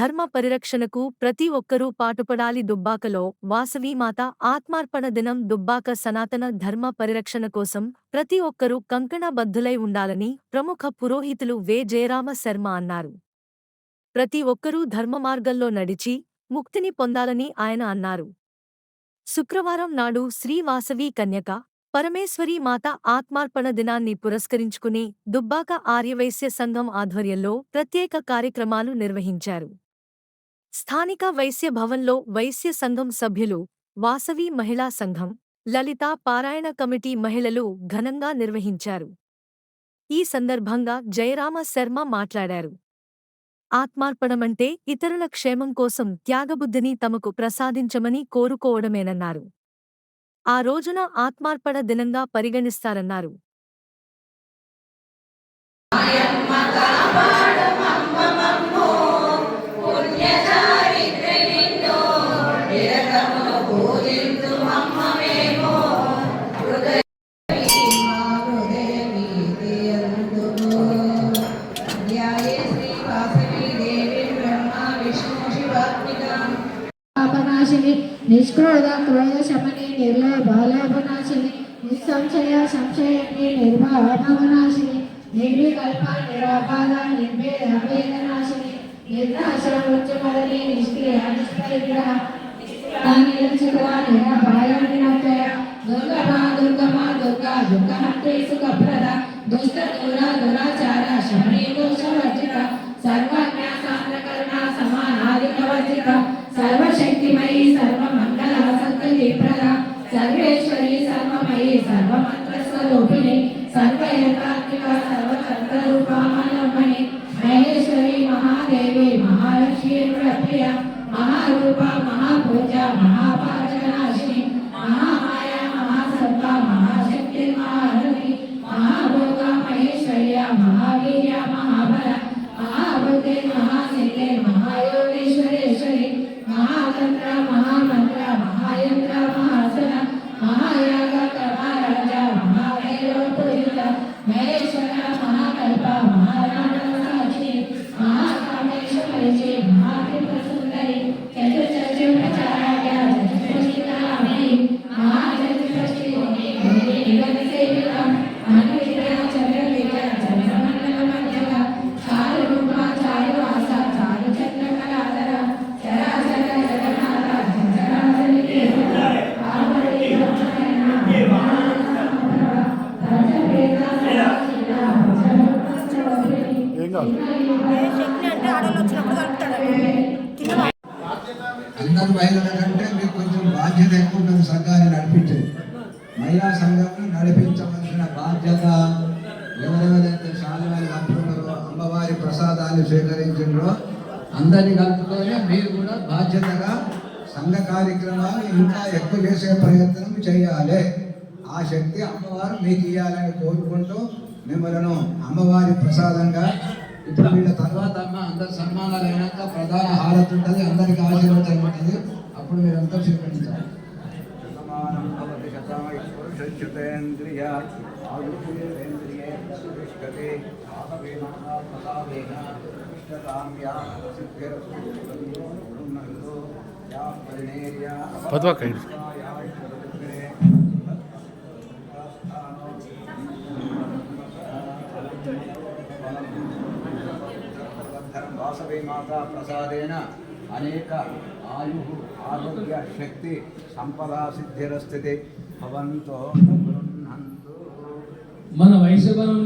ధర్మ పరిరక్షణకు ప్రతి ఒక్కరూ పాటుపడాలి దుబ్బాకలో. వాసవీమాత ఆత్మార్పణ దినం దుబ్బాక సనాతన ధర్మ పరిరక్షణ కోసం ప్రతి ఒక్కరూ కంకణబద్ధులై ఉండాలని ప్రముఖ పురోహితులు వే. జయరామ శర్మ అన్నారు. ప్రతి ఒక్కరూ ధర్మ మార్గంలో నడిచి ముక్తిని పొందాలని ఆయన అన్నారు. శుక్రవారం నాడు శ్రీవాసవీ కన్యక పరమేశ్వరీ మాత ఆత్మార్పణ దినాన్ని పురస్కరించుకుని దుబ్బాక ఆర్యవైశ్య సంఘం ఆధ్వర్యంలో ప్రత్యేక కార్యక్రమాలు నిర్వహించారు. స్థానిక వైశ్య భవన్లో వైశ్య సంఘం సభ్యులు వాసవి మహిళా సంఘం లలిత పారాయణ కమిటీ మహిళలు ఘనంగా నిర్వహించారు. ఈ సందర్భంగా జయరామ శర్మ మాట్లాడారు. ఆత్మార్పణమంటే ఇతరుల క్షేమం కోసం త్యాగబుద్ధిని తమకు ప్రసాదించమని కోరుకోవడమేనన్నారు. ఆ రోజున ఆత్మార్పణ దినంగా పరిగణిస్తారన్నారు. పాపనాశిని నిష్క్రోధ క్రోధ శమని నిర్లోభాలాభనాశిని నిస్సంశయ సంశయని నిర్భాభవనాశిని నిర్వికల్ప నిరాపాద నిర్భేద వేదనాశిని నిర్నాశ నిష్క్రియ నిష్పరిగ్రహ దుర్గమా దుర్గమా దుర్గా సుఖప్రద దుష్ట దూర దురాచార శమనీ దోషవర్జిత సర్వశక్తిమయీ సర్వమంగళ సంకల్పి ప్రద సర్వేశ్వరి సర్వమయీ సర్వమంత్ర స్వరూపిణి సర్వయంత్రాత్మిక సర్వతంత్ర రూపమణమణి మహేశ్వరి మహాదేవి మహాలక్ష్మి ప్రియ మహారూప మహాపూజ మహాపాచనాశిని మహామాయ మహాసత్వ మహాశక్తి మహారథి మహాభోగ మహేశ్వర్య మహావీర్య మహాబల మహాబుద్ధి మహాసిద్ధి మహాయోగేశ్వరేశ్వరి శక్తి కలుపుతాడు అందరు మహిళల కంటే మీకు కొంచెం బాధ్యత ఎక్కువ ఉంటుంది సంఘాన్ని నడిపించేది. మహిళా సంఘాన్ని నడిపించవలసిన బాధ్యత ఎవరెవరైతే శాలువాలు కప్పుకున్నారో అమ్మవారి ప్రసాదాలు స్వీకరించారో అందరిని కలుపుకొని మీరు కూడా బాధ్యతగా సంఘ కార్యక్రమాలు ఇంకా ఎక్కువ చేసే ప్రయత్నం చేయాలి. ఆ శక్తి అమ్మవారు మీకు ఇవ్వాలని కోరుకుంటూ మిమ్మలను అమ్మవారి ప్రసాదంగా ఇప్పుడు వీళ్ళ తర్వాత అమ్మ అందరు సన్మానాలు అయినాక ప్రధాన హారతి ఉంటుంది అందరికి ఆశీర్వచనం ఉంటుంది. అప్పుడు మీరంతా స్వీకరించాలి. సమానం భవతి వాసవీమాత ప్రసాదేన అనేక ఆయు ఆరోగ్య శక్తి సంపద సిద్ధిరస్థితి భవంతో మన వైశ్యవనంలో